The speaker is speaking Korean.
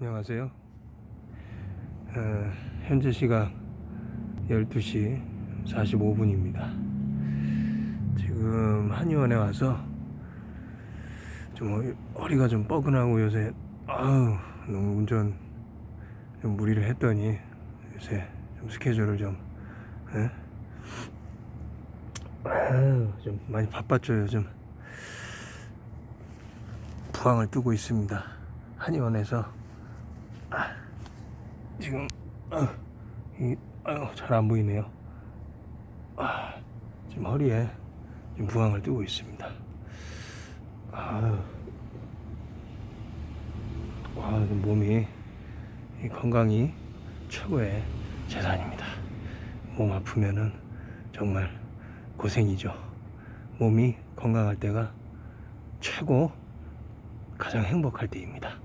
안녕하세요. 어, 현재 시각 12시 45분입니다. 지금 한의원에 와서 좀 허리- 허리가 좀 뻐근하고 요새 아우 너무 운전 좀 무리를 했더니 요새 좀 스케줄을 좀 예? 아유, 좀 많이 바빴죠 요즘 부항을 뜨고 있습니다 한의원에서 아, 지금 아, 이, 아유 잘안 보이네요 아, 지금 허리에 지금 부항을 뜨고 있습니다 와 몸이 이 건강이 최고의 재산입니다 몸 아프면은 정말 고생이죠. 몸이 건강할 때가 최고 가장 행복할 때입니다.